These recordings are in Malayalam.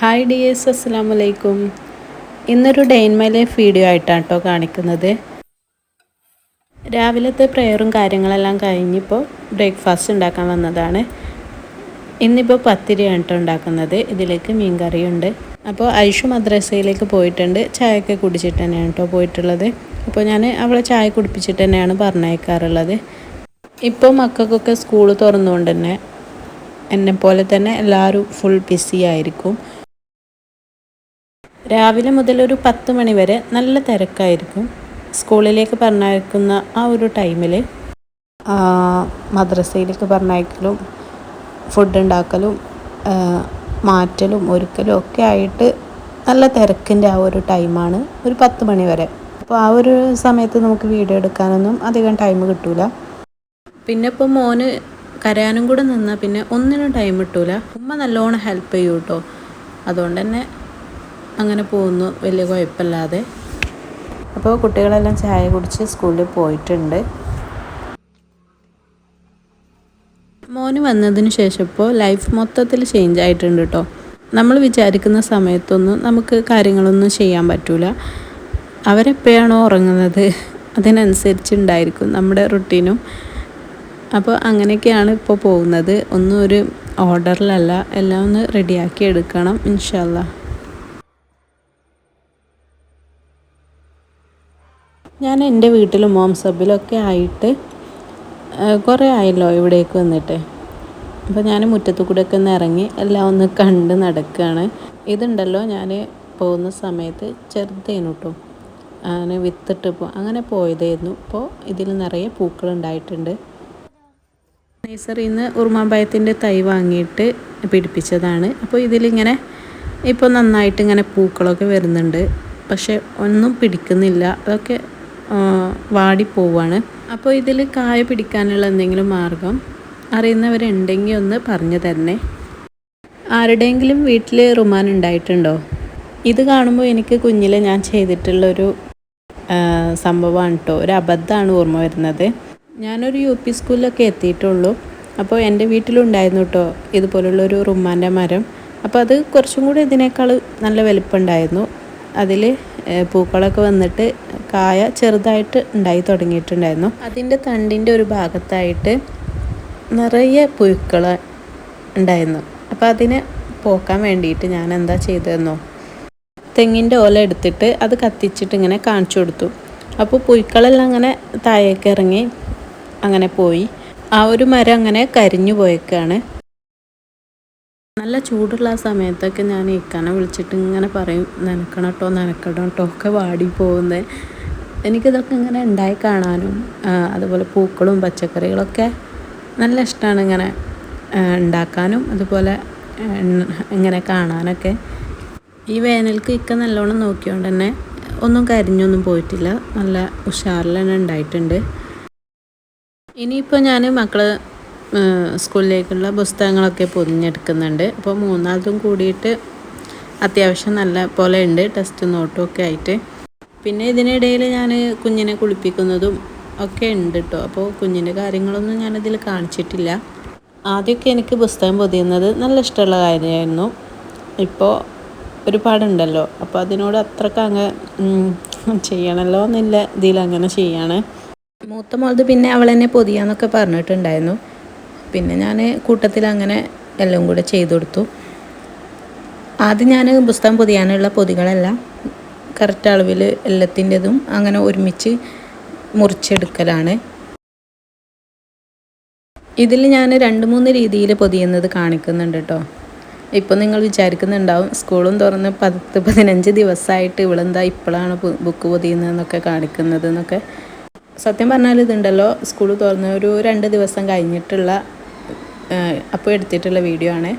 ഹായ് ഡിയേഴ്സ് അസ്സാം വലൈക്കും ഇന്നൊരു day in my life video ആയിട്ടാണ് കേട്ടോ കാണിക്കുന്നത്. രാവിലത്തെ പ്രെയറും കാര്യങ്ങളെല്ലാം കഴിഞ്ഞിപ്പോൾ ബ്രേക്ക്ഫാസ്റ്റ് ഉണ്ടാക്കാൻ വന്നതാണ്. ഇന്നിപ്പോൾ പത്തിരിയാണ് കേട്ടോ ഉണ്ടാക്കുന്നത്. ഇതിലേക്ക് മീൻ കറിയുണ്ട് അപ്പോൾ ഐഷു മദ്രസയിലേക്ക് പോയിട്ടുണ്ട്. ചായയൊക്കെ കുടിച്ചിട്ട് തന്നെയാണ് കേട്ടോ പോയിട്ടുള്ളത്. അപ്പോൾ ഞാൻ അവളെ ചായ കുടിപ്പിച്ചിട്ട് തന്നെയാണ് പറഞ്ഞയക്കാറുള്ളത്. ഇപ്പോൾ മക്കൾക്കൊക്കെ സ്കൂൾ തുറന്നുകൊണ്ട് തന്നെ എന്നെ പോലെ തന്നെ എല്ലാവരും ഫുൾ ബിസി ആയിരിക്കും. രാവിലെ മുതൽ ഒരു പത്ത് മണി വരെ നല്ല തിരക്കായിരിക്കും. സ്കൂളിലേക്ക് പറഞ്ഞയക്കുന്ന ആ ഒരു ടൈമിൽ മദ്രസയിലേക്ക് പറഞ്ഞയക്കലും ഫുഡ് ഉണ്ടാക്കലും മാറ്റലും ഒരുക്കലും ഒക്കെ ആയിട്ട് നല്ല തിരക്കിന്റെ ആ ഒരു ടൈമാണ് ഒരു പത്ത് മണി വരെ. അപ്പോൾ ആ ഒരു സമയത്ത് നമുക്ക് വീഡിയോ എടുക്കാനൊന്നും അധികം ടൈം കിട്ടൂല. പിന്നെ ഇപ്പോൾ മോന് കരയാനും കൂടെ നിന്നാൽ പിന്നെ ഒന്നിനും ടൈം കിട്ടൂല. ഉമ്മ നല്ലോണം ഹെൽപ്പ് ചെയ്യൂ കേട്ടോ അതുകൊണ്ട് തന്നെ അങ്ങനെ പോകുന്നു. വലിയ കുഴപ്പമില്ലാതെ. അപ്പോൾ കുട്ടികളെല്ലാം ചായ കുടിച്ച് സ്കൂളിൽ പോയിട്ടുണ്ട്. മോന് വന്നതിന് ശേഷം ഇപ്പോൾ ലൈഫ് മൊത്തത്തിൽ ചേഞ്ച് ആയിട്ടുണ്ട് കേട്ടോ. നമ്മൾ വിചാരിക്കുന്ന സമയത്തൊന്നും നമുക്ക് കാര്യങ്ങളൊന്നും ചെയ്യാൻ പറ്റില്ല അവരെപ്പോഴാണോ ഉറങ്ങുന്നത്? അതിനനുസരിച്ചുണ്ടായിരിക്കും നമ്മുടെ റുട്ടീനും അപ്പോൾ അങ്ങനെയൊക്കെയാണ് ഇപ്പോൾ പോകുന്നത്. ഒന്നും ഒരു ഓർഡറിലല്ല എല്ലാം ഒന്ന് റെഡിയാക്കി എടുക്കണം ഇൻഷല്ല ഞാൻ എന്റെ വീട്ടിലും മോം സബിലൊക്കെ ആയിട്ട് കുറേ ആയല്ലോ ഇവിടേക്ക് വന്നിട്ട്. അപ്പോൾ ഞാൻ മുറ്റത്തു കൂടെ ഒക്കെ ഒന്ന് ഇറങ്ങി എല്ലാം ഒന്ന് കണ്ട് നടക്കുകയാണ് ഇതുണ്ടല്ലോ ഞാൻ പോകുന്ന സമയത്ത് ചെറുതേനു കേട്ടോ അങ്ങനെ വിത്തിട്ട് പോ അങ്ങനെ പോയതായിരുന്നു. ഇപ്പോൾ ഇതിൽ നിറയെ പൂക്കളുണ്ടായിട്ടുണ്ട് നേഴ്സറിയിൽ നിന്ന് ഉറുമാമ്പായത്തിന്റെ തൈ വാങ്ങിയിട്ട് പിടിപ്പിച്ചതാണ്. അപ്പോൾ ഇതിലിങ്ങനെ ഇപ്പോൾ നന്നായിട്ട് ഇങ്ങനെ പൂക്കളൊക്കെ വരുന്നുണ്ട്. പക്ഷെ ഒന്നും പിടിക്കുന്നില്ല. അതൊക്കെ വാടിപ്പോവാണ്. അപ്പോൾ ഇതിൽ കായ പിടിക്കാനുള്ള എന്തെങ്കിലും മാർഗം അറിയുന്നവരുണ്ടെങ്കിൽ ഒന്ന് പറഞ്ഞു തരണേ. ആരുടെയെങ്കിലും വീട്ടിൽ റുമാൻ ഉണ്ടായിട്ടുണ്ടോ? ഇത് കാണുമ്പോൾ എനിക്ക് കുഞ്ഞിൽ ഞാൻ ചെയ്തിട്ടുള്ളൊരു സംഭവമാണ് കേട്ടോ ഒരു അബദ്ധമാണ് ഓർമ്മ വരുന്നത്. ഞാനൊരു യു പി സ്കൂളിലൊക്കെ എത്തിയിട്ടുള്ളൂ. അപ്പോൾ എന്റെ വീട്ടിലുണ്ടായിരുന്നു കേട്ടോ ഇതുപോലുള്ളൊരു റുമാന്റെ മരം. അപ്പോൾ അത് കുറച്ചും കൂടി ഇതിനേക്കാൾ നല്ല വലിപ്പമുണ്ടായിരുന്നു അതിൽ പൂക്കളൊക്കെ വന്നിട്ട് കായ ചെറുതായിട്ട് ഉണ്ടായി തുടങ്ങിയിട്ടുണ്ടായിരുന്നു. അതിന്റെ തണ്ടിന്റെ ഒരു ഭാഗത്തായിട്ട് നിറയെ പുഴുക്കൾ ഉണ്ടായിരുന്നു. അപ്പോൾ അതിനെ പോക്കാൻ വേണ്ടിയിട്ട് ഞാൻ എന്താ ചെയ്തതെന്നോ തെങ്ങിന്റെ ഓല എടുത്തിട്ട് അത് കത്തിച്ചിട്ട് ഇങ്ങനെ കാണിച്ചു കൊടുത്തു. അപ്പോൾ പുഴുക്കളെല്ലാം അങ്ങനെ താഴേക്ക് ഇറങ്ങി അങ്ങനെ പോയി. ആ ഒരു മരം അങ്ങനെ കരിഞ്ഞു പോയേക്കാണ്. നല്ല ചൂടുള്ള ആ സമയത്തൊക്കെ ഞാൻ ഇക്കാനെ വിളിച്ചിട്ട് ഇങ്ങനെ പറയും നനക്കണം കേട്ടോ നനക്കണം കേട്ടോ ഒക്കെ വാടി പോകുന്നത് എനിക്കിതൊക്കെ ഇങ്ങനെ ഉണ്ടായി കാണാനും അതുപോലെ പൂക്കളും പച്ചക്കറികളൊക്കെ നല്ല ഇഷ്ടമാണ് ഇങ്ങനെ ഉണ്ടാക്കാനും അതുപോലെ ഇങ്ങനെ കാണാനൊക്കെ. ഈ വേനൽക്ക് ഇക്ക നല്ലോണം നോക്കിയോണ്ട് തന്നെ ഒന്നും കരിഞ്ഞൊന്നും പോയിട്ടില്ല. നല്ല ഉഷാറിൽ തന്നെ ഉണ്ടായിട്ടുണ്ട്. ഇനിയിപ്പോൾ ഞാൻ മക്കൾ സ്കൂളിലേക്കുള്ള പുസ്തകങ്ങളൊക്കെ പൊതിഞ്ഞെടുക്കുന്നുണ്ട്. അപ്പോൾ മൂന്നാമതും കൂടിയിട്ട് അത്യാവശ്യം നല്ല പോലെ ഉണ്ട്. ടെസ്റ്റ് നോട്ടും ഒക്കെ ആയിട്ട്. പിന്നെ ഇതിനിടയിൽ ഞാൻ കുഞ്ഞിനെ കുളിപ്പിക്കുന്നതും ഒക്കെ ഉണ്ട് കേട്ടോ അപ്പോൾ കുഞ്ഞിന്റെ കാര്യങ്ങളൊന്നും ഞാനതിൽ കാണിച്ചിട്ടില്ല. ആദ്യമൊക്കെ എനിക്ക് പുസ്തകം പൊതിയുന്നത് നല്ല ഇഷ്ടമുള്ള കാര്യമായിരുന്നു. ഇപ്പോൾ ഒരുപാടുണ്ടല്ലോ. അപ്പോൾ അതിനോട് അത്രയ്ക്ക് അങ്ങ് ചെയ്യണമല്ലോ എന്നില്ല. ഇതിൽ അങ്ങനെ ചെയ്യാണ്. മൂത്ത പിന്നെ അവൾ എന്നെ പൊതിയാന്നൊക്കെ പറഞ്ഞിട്ടുണ്ടായിരുന്നു. പിന്നെ ഞാൻ കൂട്ടത്തിൽ അങ്ങനെ എല്ലാം കൂടെ ചെയ്തു കൊടുത്തു. ആദ്യം ഞാൻ പുസ്തകം പൊതിയാനുള്ള പൊതികളെല്ലാം കറക്റ്റ് അളവിൽ എല്ലാത്തിന്റെതും അങ്ങനെ ഒരുമിച്ച് മുറിച്ചെടുക്കലാണ്. ഇതിൽ ഞാൻ രണ്ട് മൂന്ന് രീതിയിൽ പൊതിയുന്നത് കാണിക്കുന്നുണ്ട് കേട്ടോ ഇപ്പോൾ നിങ്ങൾ വിചാരിക്കുന്നുണ്ടാവും സ്കൂളും തുറന്ന് പത്ത് പതിനഞ്ച് ദിവസമായിട്ട് ഇവളെന്താ ഇപ്പോഴാണ് ബുക്ക് പൊതിയുന്നതെന്നൊക്കെ കാണിക്കുന്നത് എന്നൊക്കെ സത്യം പറഞ്ഞാൽ ഇതുണ്ടല്ലോ സ്കൂൾ തുറന്ന് ഒരു രണ്ട് ദിവസം കഴിഞ്ഞിട്ടുള്ള അപ്പോൾ എടുത്തിട്ടുള്ള വീഡിയോ ആണ്.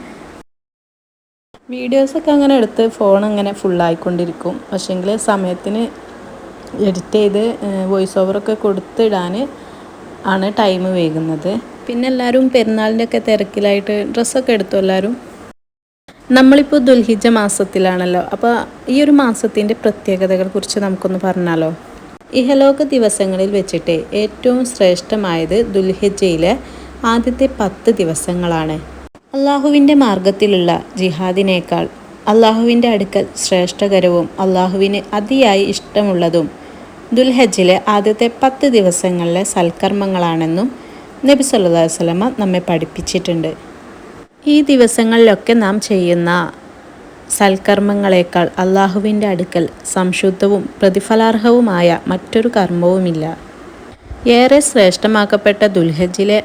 വീഡിയോസൊക്കെ അങ്ങനെ എടുത്ത് ഫോൺ അങ്ങനെ ഫുള്ളായിക്കൊണ്ടിരിക്കും പക്ഷേങ്കിൽ സമയത്തിന് എഡിറ്റ് ചെയ്ത് വോയിസ് ഓവറൊക്കെ കൊടുത്തിടാൻ ആണ് ടൈം വൈകുന്നത്. പിന്നെ എല്ലാവരും പെരുന്നാളിന്റെ ഒക്കെ തിരക്കിലായിട്ട് ഡ്രസ്സൊക്കെ എടുത്തു എല്ലാവരും നമ്മളിപ്പോൾ ദുൽഹിജ മാസത്തിലാണല്ലോ. അപ്പോൾ ഈ ഒരു മാസത്തിന്റെ പ്രത്യേകതകളെ കുറിച്ച് നമുക്കൊന്ന് പറഞ്ഞാലോ? ഇഹലോക ദിവസങ്ങളിൽ വെച്ചിട്ട് ഏറ്റവും ശ്രേഷ്ഠമായത് ദുൽഹിജയിലെ ആദ്യത്തെ പത്ത് ദിവസങ്ങളാണ്. അള്ളാഹുവിന്റെ മാർഗത്തിലുള്ള ജിഹാദിനേക്കാൾ അള്ളാഹുവിന്റെ അടുക്കൽ ശ്രേഷ്ഠകരവും അള്ളാഹുവിന് അതിയായി ഇഷ്ടമുള്ളതും ദുൽഹജ്ജിലെ ആദ്യത്തെ പത്ത് ദിവസങ്ങളിലെ സൽക്കർമ്മങ്ങളാണെന്നും നബി അലൈഹി വസല്ലമ നമ്മെ പഠിപ്പിച്ചിട്ടുണ്ട്. ഈ ദിവസങ്ങളിലൊക്കെ നാം ചെയ്യുന്ന സൽക്കർമ്മങ്ങളേക്കാൾ അള്ളാഹുവിന്റെ അടുക്കൽ സംശുദ്ധവും പ്രതിഫലാർഹവുമായ മറ്റൊരു കർമ്മവുമില്ല. ഏറെ ശ്രേഷ്ഠമാക്കപ്പെട്ട ദുൽഹജ്ജിലെ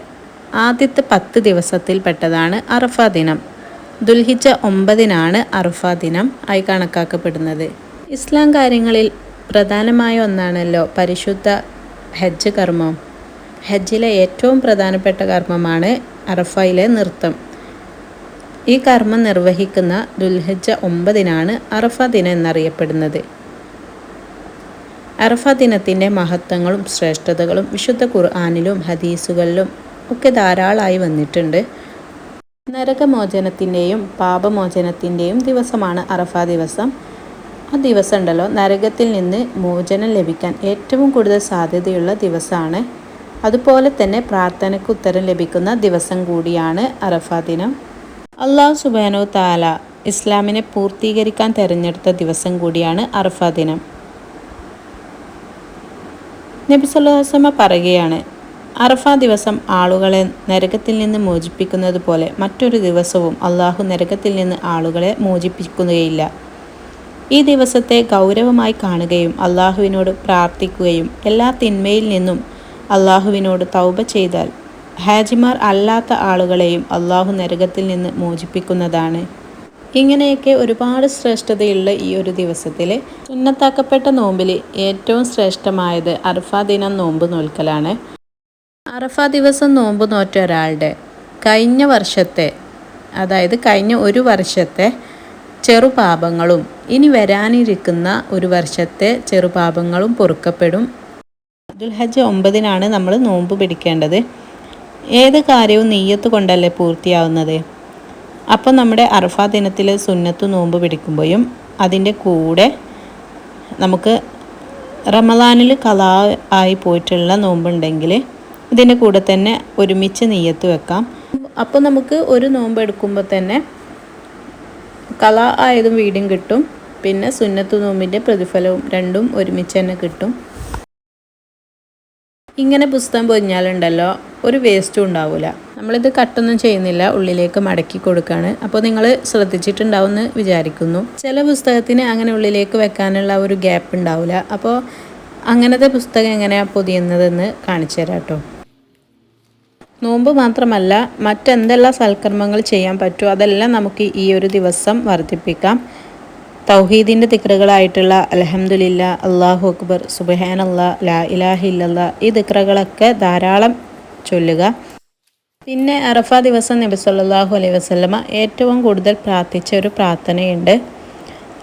ആദ്യത്തെ പത്ത് ദിവസത്തിൽപ്പെട്ടതാണ് അറഫ ദിനം. ദുൽഹിജ ഒമ്പതിനാണ് അറഫ ദിനം ആയി കണക്കാക്കപ്പെടുന്നത്. ഇസ്ലാം കാര്യങ്ങളിൽ പ്രധാനമായ ഒന്നാണല്ലോ പരിശുദ്ധ ഹജ്ജ് കർമ്മം. ഹജ്ജിലെ ഏറ്റവും പ്രധാനപ്പെട്ട കർമ്മമാണ് അറഫയിലെ നൃത്തം. ഈ കർമ്മം നിർവഹിക്കുന്ന ദുൽഹജ്ജ ഒമ്പതിനാണ് അറഫ ദിനം എന്നറിയപ്പെടുന്നത്. അറഫ ദിനത്തിന്റെ മഹത്വങ്ങളും ശ്രേഷ്ഠതകളും വിശുദ്ധ ഖുർആാനിലും ഹദീസുകളിലും ഒക്കെ ധാരാളമായി വന്നിട്ടുണ്ട്. നരകമോചനത്തിന്റെയും പാപമോചനത്തിന്റെയും ദിവസമാണ് അറഫ ദിവസം. ആ ദിവസം ഉണ്ടല്ലോ നരകത്തിൽ നിന്ന് മോചനം ലഭിക്കാൻ ഏറ്റവും കൂടുതൽ സാധ്യതയുള്ള ദിവസമാണ്. അതുപോലെ തന്നെ പ്രാർത്ഥനയ്ക്ക് ഉത്തരം ലഭിക്കുന്ന ദിവസം കൂടിയാണ് അറഫ ദിനം. അള്ളാഹു സുബാനോ താല ഇസ്ലാമിനെ പൂർത്തീകരിക്കാൻ തിരഞ്ഞെടുത്ത ദിവസം കൂടിയാണ് അറഫ ദിനം. നബി സല്ലാസ്മ പറയുകയാണ് അറഫ ദിവസം ആളുകളെ നരകത്തിൽ നിന്ന് മോചിപ്പിക്കുന്നത് പോലെ മറ്റൊരു ദിവസവും അള്ളാഹു നരകത്തിൽ നിന്ന് ആളുകളെ മോചിപ്പിക്കുകയില്ല. ഈ ദിവസത്തെ ഗൗരവമായി കാണുകയും അള്ളാഹുവിനോട് പ്രാർത്ഥിക്കുകയും എല്ലാ തിന്മയിൽ നിന്നും അള്ളാഹുവിനോട് തൗബ ചെയ്താൽ ഹാജിമാർ അല്ലാത്ത ആളുകളെയും അള്ളാഹു നരകത്തിൽ നിന്ന് മോചിപ്പിക്കുന്നതാണ്. ഇങ്ങനെയൊക്കെ ഒരുപാട് ശ്രേഷ്ഠതയുള്ള ഈ ഒരു ദിവസത്തിൽ സുന്നത്താക്കപ്പെട്ട നോമ്പിൽ ഏറ്റവും ശ്രേഷ്ഠമായത് അർഫ ദിനം നോമ്പ് നോൽക്കലാണ്. അറഫ ദിവസം നോമ്പ് നോറ്റ ഒരാളുടെ കഴിഞ്ഞ വർഷത്തെ അതായത് കഴിഞ്ഞ ഒരു വർഷത്തെ ചെറുപാപങ്ങളും ഇനി വരാനിരിക്കുന്ന ഒരു വർഷത്തെ ചെറുപാപങ്ങളും പൊറുക്കപ്പെടും. ദുൽഹജ് ഒമ്പതിനാണ് നമ്മൾ നോമ്പ് പിടിക്കേണ്ടത്. ഏത് കാര്യവും നെയ്യത്ത് കൊണ്ടല്ലേ പൂർത്തിയാവുന്നത്? അപ്പോൾ നമ്മുടെ അറഫ ദിനത്തിൽ സുന്നത്ത് നോമ്പ് പിടിക്കുമ്പോഴും അതിന്റെ കൂടെ നമുക്ക് റമദാനിൽ കലാ ആയി പോയിട്ടുള്ള നോമ്പുണ്ടെങ്കിൽ ഇതിന്റെ കൂടെ തന്നെ ഒരുമിച്ച് നെയ്യത്ത് വെക്കാം. അപ്പോൾ നമുക്ക് ഒരു നോമ്പ് എടുക്കുമ്പോൾ തന്നെ കല ആയതും വീടും കിട്ടും. പിന്നെ സുന്നത്ത് നോമ്പിന്റെ പ്രതിഫലവും രണ്ടും ഒരുമിച്ച് തന്നെ കിട്ടും. ഇങ്ങനെ പുസ്തകം പൊതിഞ്ഞാലുണ്ടല്ലോ ഒരു വേസ്റ്റും ഉണ്ടാവില്ല നമ്മളിത് കട്ടൊന്നും ചെയ്യുന്നില്ല ഉള്ളിലേക്ക് മടക്കി കൊടുക്കുകയാണ് അപ്പോൾ നിങ്ങൾ ശ്രദ്ധിച്ചിട്ടുണ്ടാവുമെന്ന് വിചാരിക്കുന്നു. ചില പുസ്തകത്തിന് അങ്ങനെ ഉള്ളിലേക്ക് വെക്കാനുള്ള ഒരു ഗ്യാപ്പ് ഉണ്ടാവില്ല അപ്പോൾ അങ്ങനത്തെ പുസ്തകം എങ്ങനെയാണ് പൊതിയുന്നതെന്ന് കാണിച്ചു തരാം കേട്ടോ. നോമ്പ് മാത്രമല്ല മറ്റെന്തെല്ലാം സൽക്കർമ്മങ്ങൾ ചെയ്യാൻ പറ്റുമോ അതെല്ലാം നമുക്ക് ഈ ഒരു ദിവസം വർദ്ധിപ്പിക്കാം. തൗഹീദിന്റെ തിക്രകളായിട്ടുള്ള അലഹമുല്ല അള്ളാഹു അക്ബർ സുബഹാൻ അല്ലാ ലാ ഇലാഹില്ല ഈ തിക്രകളൊക്കെ ധാരാളം ചൊല്ലുക. പിന്നെ അറഫ ദിവസം നബി സല്ലാഹു അലൈഹി വസ്ലമ ഏറ്റവും കൂടുതൽ പ്രാർത്ഥിച്ച ഒരു പ്രാർത്ഥനയുണ്ട്.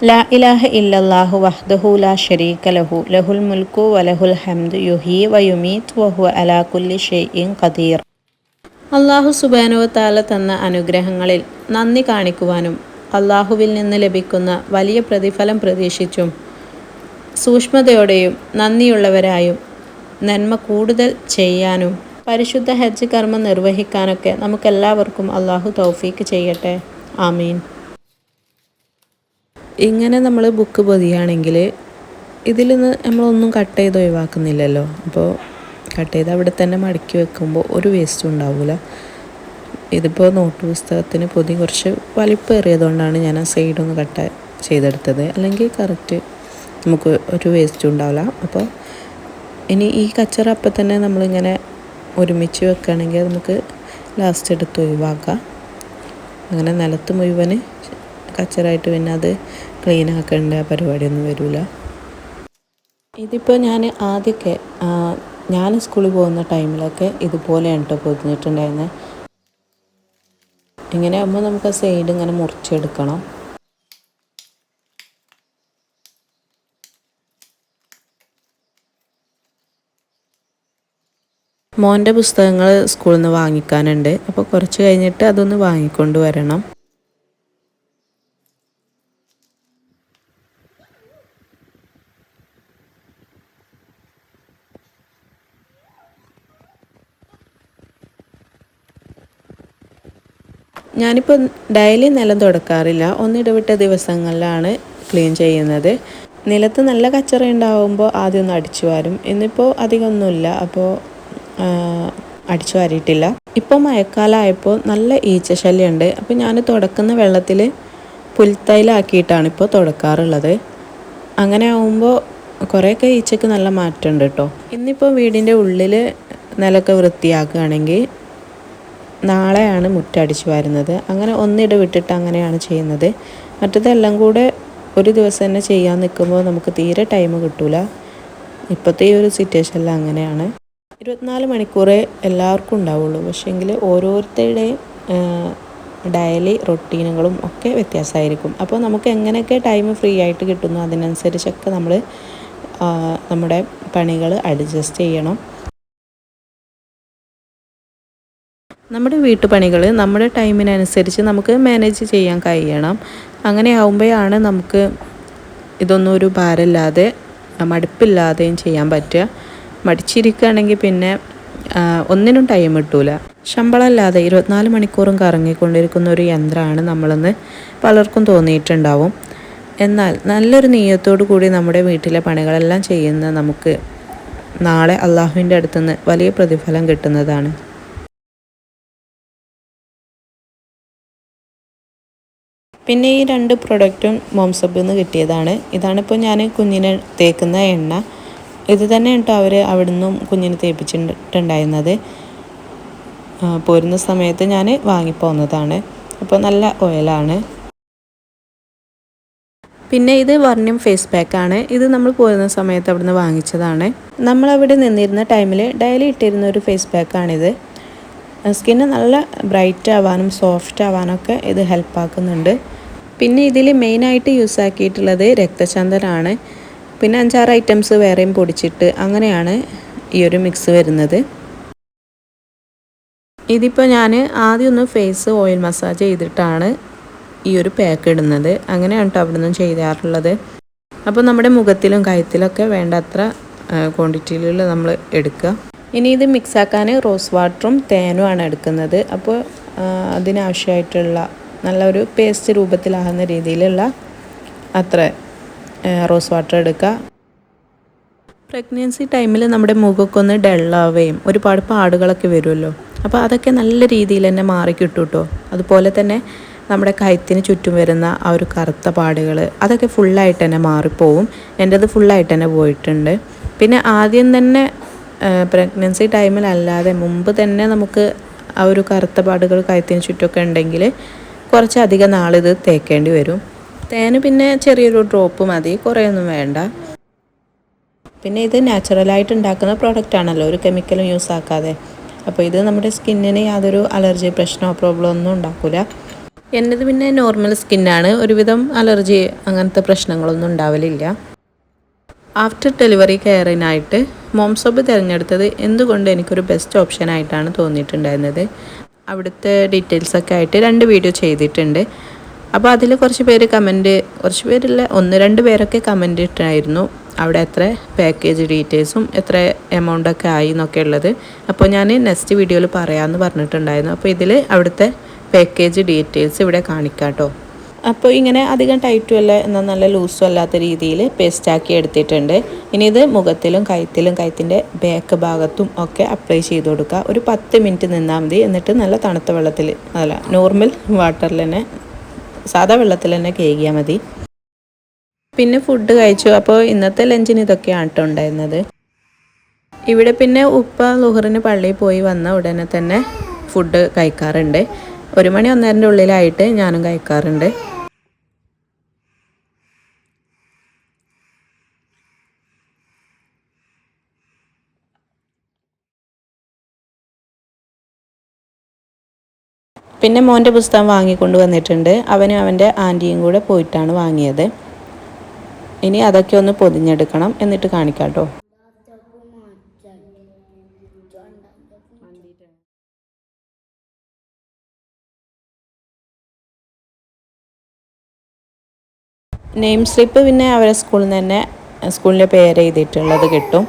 ലാ ഇലാഹ ഇല്ലാഹു വഹ്ദഹു ലാ ഷരീക ലഹു ലഹുൽ മുൽക്കു വലഹുൽ ഹംദ് യുഹി വയുമീത് വഹു അലാ കുല്ലി ഷെയ്ഇൻ ഖദീർ. അള്ളാഹു സുബാനുവത്താല താല തന്ന അനുഗ്രഹങ്ങളിൽ നന്ദി കാണിക്കുവാനും അള്ളാഹുവിൽ നിന്ന് ലഭിക്കുന്ന വലിയ പ്രതിഫലം പ്രതീക്ഷിച്ചും സൂക്ഷ്മതയോടെയും നന്ദിയുള്ളവരായും നന്മ കൂടുതൽ ചെയ്യാനും പരിശുദ്ധ ഹജ്ജ് കർമ്മം നിർവഹിക്കാനൊക്കെ നമുക്കെല്ലാവർക്കും അള്ളാഹു തൗഫീക്ക് ചെയ്യട്ടെ. ആമീൻ. ഇങ്ങനെ നമ്മൾ ബുക്ക് പൊതിയാണെങ്കിൽ ഇതിൽ നിന്ന് നമ്മളൊന്നും കട്ട് ചെയ്ത് ഒഴിവാക്കുന്നില്ലല്ലോ. അപ്പോൾ കട്ട് ചെയ്ത് അവിടെ തന്നെ മടക്കി വെക്കുമ്പോൾ ഒരു വേസ്റ്റും ഉണ്ടാവില്ല ഇതിപ്പോൾ നോട്ട് പുസ്തകത്തിന് പൊതി കുറച്ച് വലിപ്പേറിയതുകൊണ്ടാണ് ഞാൻ ആ സൈഡൊന്ന് കട്ട് ചെയ്തെടുത്തത്. അല്ലെങ്കിൽ കറക്റ്റ് നമുക്ക് ഒരു വേസ്റ്റും ഉണ്ടാവില്ല. അപ്പോൾ ഇനി ഈ കച്ചറ അപ്പം തന്നെ നമ്മളിങ്ങനെ ഒരുമിച്ച് വെക്കുകയാണെങ്കിൽ നമുക്ക് ലാസ്റ്റ് എടുത്ത് ഒഴിവാക്കാം. അങ്ങനെ നിലത്ത് മുഴുവൻ കച്ചറായിട്ട് പിന്നെ അത് ക്ലീൻ ആക്കേണ്ട പരിപാടിയൊന്നും വരില്ല ഇതിപ്പോൾ ഞാൻ ആദ്യമൊക്കെ ഞാൻ സ്കൂളിൽ പോകുന്ന ടൈമിലൊക്കെ ഇതുപോലെയാണ് കേട്ടോ പൊതിഞ്ഞിട്ടുണ്ടായിരുന്നത് ഇങ്ങനെ ആകുമ്പോൾ നമുക്ക് ആ സൈഡ് ഇങ്ങനെ മുറിച്ചെടുക്കണം. മോന്റെ പുസ്തകങ്ങൾ സ്കൂളിൽ നിന്ന് വാങ്ങിക്കാനുണ്ട്. അപ്പോൾ കുറച്ച് കഴിഞ്ഞിട്ട് അതൊന്ന് വാങ്ങിക്കൊണ്ട് വരണം. ഞാനിപ്പോൾ ഡെയിലി നിലം തുടക്കാറില്ല. ഒന്നിടവിട്ട ദിവസങ്ങളിലാണ് ക്ലീൻ ചെയ്യുന്നത്. നിലത്ത് നല്ല കച്ചറ ഉണ്ടാവുമ്പോൾ ആദ്യം ഒന്ന് അടിച്ചു വാരും. ഇന്നിപ്പോൾ അധികമൊന്നുമില്ല അപ്പോൾ അടിച്ചു വാരിയിട്ടില്ല. ഇപ്പോൾ മഴക്കാലമായപ്പോൾ നല്ല ഈച്ച ശല്യമുണ്ട് അപ്പോൾ ഞാൻ തുടക്കുന്ന വെള്ളത്തിൽ പുൽത്തൈലാക്കിയിട്ടാണ് ഇപ്പോൾ തുടക്കാറുള്ളത്. അങ്ങനെ ആവുമ്പോൾ കുറേയൊക്കെ ഈച്ചയ്ക്ക് നല്ല മാറ്റമുണ്ട് കേട്ടോ ഇന്നിപ്പോൾ വീടിന്റെ ഉള്ളിൽ നിലമൊക്കെ വൃത്തിയാക്കുകയാണെങ്കിൽ നാളെയാണ് മുറ്റടിച്ചു വരുന്നത്. അങ്ങനെ ഒന്നിട വിട്ടിട്ട് അങ്ങനെയാണ് ചെയ്യുന്നത്. മറ്റതെല്ലാം കൂടെ ഒരു ദിവസം തന്നെ ചെയ്യാൻ നിൽക്കുമ്പോൾ നമുക്ക് തീരെ ടൈം കിട്ടൂല. ഇപ്പോഴത്തെ ഈ ഒരു സിറ്റുവേഷനിൽ അങ്ങനെയാണ്. ഇരുപത്തിനാല് മണിക്കൂറേ എല്ലാവർക്കും ഉണ്ടാവുള്ളൂ. പക്ഷേങ്കിൽ ഓരോരുത്തരുടെയും ഡെയിലി റൊട്ടീനുകളും ഒക്കെ വ്യത്യാസമായിരിക്കും. അപ്പോൾ നമുക്ക് എങ്ങനെയൊക്കെ ടൈം ഫ്രീ ആയിട്ട് കിട്ടുന്നു അതിനനുസരിച്ചൊക്കെ നമ്മൾ നമ്മുടെ പണികൾ അഡ്ജസ്റ്റ് ചെയ്യണം. നമ്മുടെ വീട്ടുപണികൾ നമ്മുടെ ടൈമിനനുസരിച്ച് നമുക്ക് മാനേജ് ചെയ്യാൻ കഴിയണം. അങ്ങനെ ആവുമ്പോഴാണ് നമുക്ക് ഇതൊന്നും ഒരു ഭാരമില്ലാതെ മടുപ്പില്ലാതെയും ചെയ്യാൻ പറ്റുക. മടിച്ചിരിക്കുകയാണെങ്കിൽ പിന്നെ ഒന്നിനും ടൈം കിട്ടൂല. ശമ്പളമില്ലാതെ ഇരുപത്തിനാല് മണിക്കൂറും കറങ്ങിക്കൊണ്ടിരിക്കുന്ന ഒരു യന്ത്രമാണ് നമ്മളെന്ന് പലർക്കും തോന്നിയിട്ടുണ്ടാവും. എന്നാൽ നല്ലൊരു നീയത്തോടു കൂടി നമ്മുടെ വീട്ടിലെ പണികളെല്ലാം ചെയ്യുന്ന നമുക്ക് നാളെ അള്ളാഹുവിന്റെ അടുത്തുനിന്ന് വലിയ പ്രതിഫലം കിട്ടുന്നതാണ്. പിന്നെ ഈ രണ്ട് പ്രൊഡക്റ്റും മോംസബിൽ നിന്ന് കിട്ടിയതാണ്. ഇതാണിപ്പോൾ ഞാൻ കുഞ്ഞിനെ തേക്കുന്ന എണ്ണ. ഇത് തന്നെ കേട്ടോ അവർ അവിടെ നിന്നും കുഞ്ഞിന് തേപ്പിച്ചിട്ടുണ്ടായിരുന്നത്. പോരുന്ന സമയത്ത് ഞാൻ വാങ്ങിപ്പോന്നതാണ്. അപ്പോൾ നല്ല ഓയിലാണ്. പിന്നെ ഇത് വർണ്യം ഫേസ് പാക്കാണ്. ഇത് നമ്മൾ പോരുന്ന സമയത്ത് അവിടുന്ന് വാങ്ങിച്ചതാണ്. നമ്മളവിടെ നിന്നിരുന്ന ടൈമിൽ ഡെയിലി ഇട്ടിരുന്ന ഒരു ഫേസ് പാക്കാണിത്. സ്കിന്ന് നല്ല ബ്രൈറ്റ് ആവാനും സോഫ്റ്റ് ആവാനൊക്കെ ഇത് ഹെൽപ്പ് ആക്കുന്നുണ്ട് പിന്നെ ഇതിൽ മെയിനായിട്ട് യൂസ് ആക്കിയിട്ടുള്ളത് രക്തചന്ദനാണ്. പിന്നെ അഞ്ചാറ് ഐറ്റംസ് വേറെയും പൊടിച്ചിട്ട് അങ്ങനെയാണ് ഈ ഒരു മിക്സ് വരുന്നത്. ഇതിപ്പോൾ ഞാൻ ആദ്യം ഒന്ന് ഫേസ് ഓയിൽ മസാജ് ചെയ്തിട്ടാണ് ഈ ഒരു പാക്ക് ഇടുന്നത്. അങ്ങനെയാണ് കേട്ടോ അവിടെ നിന്നും ചെയ്യാറുള്ളത്. അപ്പോൾ നമ്മുടെ മുഖത്തിലും കയത്തിലൊക്കെ വേണ്ടത്ര ക്വാണ്ടിറ്റിയിൽ നമ്മൾ എടുക്കുക. ഇനി ഇത് മിക്സാക്കാൻ റോസ് വാട്ടറും തേനുമാണ് എടുക്കുന്നത്. അപ്പോൾ അതിനാവശ്യമായിട്ടുള്ള നല്ലൊരു പേസ്റ്റ് രൂപത്തിലാകുന്ന രീതിയിലുള്ള അത്ര റോസ് വാട്ടർ എടുക്കുക. പ്രഗ്നൻസി ടൈമിൽ നമ്മുടെ മുഖമൊക്കെ ഒന്ന് ഡള്ളാവുകയും ഒരുപാട് പാടുകളൊക്കെ വരുമല്ലോ. അപ്പോൾ അതൊക്കെ നല്ല രീതിയിൽ തന്നെ മാറി കിട്ടും. കേട്ടോ അതുപോലെ തന്നെ നമ്മുടെ കയത്തിന് ചുറ്റും വരുന്ന ആ ഒരു കറുത്ത പാടുകൾ അതൊക്കെ ഫുള്ളായിട്ട് തന്നെ മാറിപ്പോവും. എന്റെത് ഫുള്ളായിട്ട് തന്നെ പോയിട്ടുണ്ട്. പിന്നെ ആദ്യം തന്നെ പ്രഗ്നൻസി ടൈമിലല്ലാതെ മുമ്പ് തന്നെ നമുക്ക് ആ ഒരു കറുത്ത പാടുകൾ കയത്തിന് ചുറ്റുമൊക്കെ ഉണ്ടെങ്കിൽ കുറച്ചധികം നാളിത് തേക്കേണ്ടി വരും. തേന് പിന്നെ ചെറിയൊരു ഡ്രോപ്പ് മതി കുറേയൊന്നും വേണ്ട. പിന്നെ ഇത് നാച്ചുറലായിട്ട് ഉണ്ടാക്കുന്ന പ്രോഡക്റ്റ് ആണല്ലോ ഒരു കെമിക്കലും യൂസ് ആക്കാതെ. അപ്പോൾ ഇത് നമ്മുടെ സ്കിന്നിന് യാതൊരു അലർജി പ്രശ്നമോ പ്രോബ്ലം ഒന്നും ഉണ്ടാക്കില്ല എന്റെത് പിന്നെ നോർമൽ സ്കിന്നാണ് ഒരുവിധം അലർജി അങ്ങനത്തെ പ്രശ്നങ്ങളൊന്നും ഉണ്ടാവലില്ല. ആഫ്റ്റർ ഡെലിവറി കെയറിനായിട്ട് മോംസോബ് തിരഞ്ഞെടുത്തത് എന്തുകൊണ്ട് എനിക്കൊരു ബെസ്റ്റ് ഓപ്ഷനായിട്ടാണ് തോന്നിയിട്ടുണ്ടായിരുന്നത്? അവിടുത്തെ ഡീറ്റെയിൽസൊക്കെ ആയിട്ട് രണ്ട് വീഡിയോ ചെയ്തിട്ടുണ്ട്. അപ്പോൾ അതിൽ കുറച്ച് പേര് കമന്റ് കുറച്ച് പേരില്ല ഒന്ന് രണ്ട് പേരൊക്കെ കമന്റ് ഇട്ടായിരുന്നു. അവിടെ എത്ര പാക്കേജ് ഡീറ്റെയിൽസും എത്ര എമൗണ്ടൊക്കെ ആയി എന്നൊക്കെ ഉള്ളത്. അപ്പോൾ ഞാൻ നെക്സ്റ്റ് വീഡിയോയിൽ പറയാമെന്ന് പറഞ്ഞിട്ടുണ്ടായിരുന്നു. അപ്പോൾ ഇതിൽ അവിടുത്തെ പാക്കേജ് ഡീറ്റെയിൽസ് ഇവിടെ കാണിക്കാം കേട്ടോ അപ്പോൾ ഇങ്ങനെ അധികം ടൈറ്റും അല്ല എന്നാൽ നല്ല ലൂസും അല്ലാത്ത രീതിയിൽ പേസ്റ്റാക്കി എടുത്തിട്ടുണ്ട്. ഇനി ഇത് മുഖത്തിലും കഴുത്തിലും കഴുത്തിന്റെ ബാക്ക് ഭാഗത്തും ഒക്കെ അപ്ലൈ ചെയ്ത് കൊടുക്കുക. ഒരു പത്ത് മിനിറ്റ് നിന്നാൽ മതി. എന്നിട്ട് നല്ല തണുത്ത വെള്ളത്തിൽ അല്ല നോർമൽ വാട്ടറിൽ തന്നെ സാധാ വെള്ളത്തിൽ തന്നെ കേകിയാൽ മതി. പിന്നെ ഫുഡ് കഴിച്ചു. അപ്പോൾ ഇന്നത്തെ ലഞ്ചിന് ഇതൊക്കെയാണ് കേട്ടോ ഉണ്ടായിരുന്നത്. ഇവിടെ പിന്നെ ഉപ്പ ലുഹറിന് പള്ളിയിൽ പോയി വന്ന ഉടനെ തന്നെ ഫുഡ് കഴിക്കാറുണ്ട്. ഒരു മണി ഒന്നരന്റെ ഉള്ളിലായിട്ട് ഞാനും കഴിക്കാറുണ്ട്. പിന്നെ മോന്റെ പുസ്തകം വാങ്ങിക്കൊണ്ട് വന്നിട്ടുണ്ട്. അവനും അവന്റെ ആന്റിയും കൂടെ പോയിട്ടാണ് വാങ്ങിയത്. ഇനി അതൊക്കെ ഒന്ന് പൊതിഞ്ഞെടുക്കണം എന്നിട്ട് കാണിക്കാം കേട്ടോ നെയിം സ്ലിപ്പ് പിന്നെ അവരെ സ്കൂളിൽ നിന്ന് തന്നെ സ്കൂളിന്റെ പേര് എഴുതിയിട്ടുള്ളത് കിട്ടും.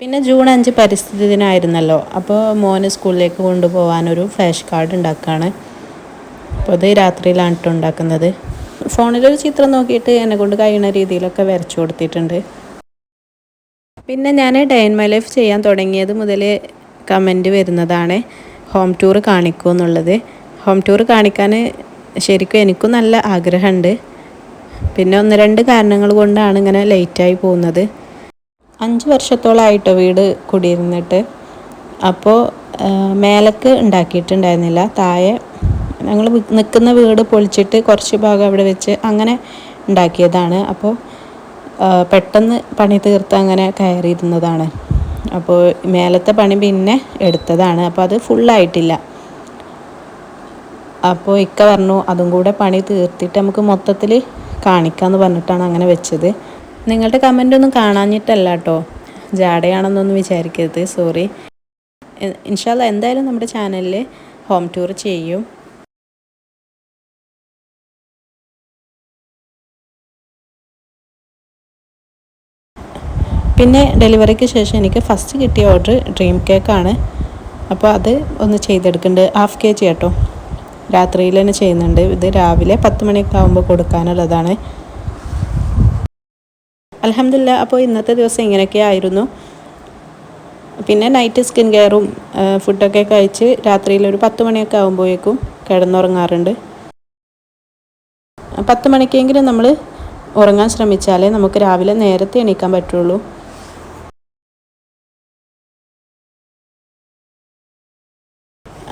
പിന്നെ ജൂൺ അഞ്ച് പരിസ്ഥിതി ദിനമായിരുന്നല്ലോ അപ്പോൾ മോന് സ്കൂളിലേക്ക് കൊണ്ടുപോകാനൊരു ഫ്ലാഷ് കാർഡ് ഉണ്ടാക്കുകയാണ് അപ്പോൾ അത് രാത്രിയിലാണ് കേട്ടോ ഉണ്ടാക്കുന്നത്. ഫോണിലൊരു ചിത്രം നോക്കിയിട്ട് എന്നെ കൊണ്ട് കഴിയുന്ന രീതിയിലൊക്കെ വരച്ചു കൊടുത്തിട്ടുണ്ട്. പിന്നെ ഞാൻ ഡേ ഇൻ മൈ ലൈഫ് ചെയ്യാൻ തുടങ്ങിയത് മുതൽ കമന്റ് വരുന്നതാണ്. ഹോം ടൂർ കാണിക്കൂ എന്നുള്ളത്. ഹോം ടൂർ കാണിക്കാൻ ശരിക്കും എനിക്കും നല്ല ആഗ്രഹമുണ്ട്. പിന്നെ ഒന്ന് രണ്ട് കാരണങ്ങൾ കൊണ്ടാണ് ഇങ്ങനെ ലേറ്റായി പോകുന്നത്. അഞ്ച് വർഷത്തോളമായിട്ടോ വീട് കുടിയിരുന്നിട്ട്. അപ്പോൾ മേലക്ക് ഉണ്ടാക്കിയിട്ടുണ്ടായിരുന്നില്ല. താഴെ ഞങ്ങൾ നിൽക്കുന്ന വീട് പൊളിച്ചിട്ട് കുറച്ച് ഭാഗം അവിടെ വെച്ച് അങ്ങനെ ഉണ്ടാക്കിയതാണ്. അപ്പോൾ പെട്ടെന്ന് പണി തീർത്ത് അങ്ങനെ കയറിയിരുന്നതാണ്. അപ്പോൾ മേലത്തെ പണി പിന്നെ എടുത്തതാണ്. അപ്പോൾ അത് ഫുള്ളായിട്ടില്ല അപ്പോൾ ഇക്ക പറഞ്ഞു അതും കൂടെ പണി തീർത്തിട്ട് നമുക്ക് മൊത്തത്തിൽ കാണിക്കാമെന്ന് പറഞ്ഞിട്ടാണ് അങ്ങനെ വെച്ചത്. നിങ്ങളുടെ കമന്റ് ഒന്നും കാണാഞ്ഞിട്ടല്ല കേട്ടോ ജാടയാണെന്നൊന്നും വിചാരിക്കരുത്. സോറി ഇൻഷാല്ല എന്തായാലും നമ്മുടെ ചാനലിൽ ഹോം ടൂർ ചെയ്യും. പിന്നെ ഡെലിവറിക്ക് ശേഷം എനിക്ക് ഫസ്റ്റ് കിട്ടിയ ഓർഡർ ഡ്രീം കേക്കാണ് അപ്പോൾ അത് ഒന്ന് ചെയ്തെടുക്കുന്നുണ്ട് ഹാഫ് കെ ജി കേട്ടോ രാത്രിയിൽ തന്നെ ചെയ്യുന്നുണ്ട്. ഇത് രാവിലെ പത്ത് മണിയൊക്കെ ആകുമ്പോൾ കൊടുക്കാനുള്ളതാണ്. അലഹമില്ല അപ്പോൾ ഇന്നത്തെ ദിവസം ഇങ്ങനെയൊക്കെ ആയിരുന്നു പിന്നെ നൈറ്റ് സ്കിൻ കെയറും ഫുഡൊക്കെ കഴിച്ച് രാത്രിയിൽ ഒരു പത്ത് മണിയൊക്കെ ആകുമ്പോഴേക്കും കിടന്നുറങ്ങാറുണ്ട്. പത്ത് മണിക്കെങ്കിലും നമ്മൾ ഉറങ്ങാൻ ശ്രമിച്ചാലേ നമുക്ക് രാവിലെ നേരത്തെ എണീക്കാൻ പറ്റുള്ളൂ.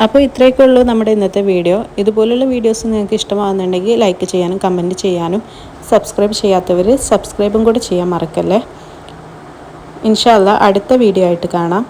അപ്പോൾ ഇത്രയൊക്കെ ഉള്ളൂ നമ്മുടെ ഇന്നത്തെ വീഡിയോ. ഇതുപോലുള്ള വീഡിയോസ് നിങ്ങൾക്ക് ഇഷ്ടമാകുന്നുണ്ടെങ്കിൽ ലൈക്ക് ചെയ്യാനും കമന്റ് ചെയ്യാനും സബ്സ്ക്രൈബ് ചെയ്യാത്തവർ സബ്സ്ക്രൈബും കൂടെ ചെയ്യാൻ മറക്കല്ലേ. ഇൻഷാല്ല അടുത്ത വീഡിയോ ആയിട്ട് കാണാം.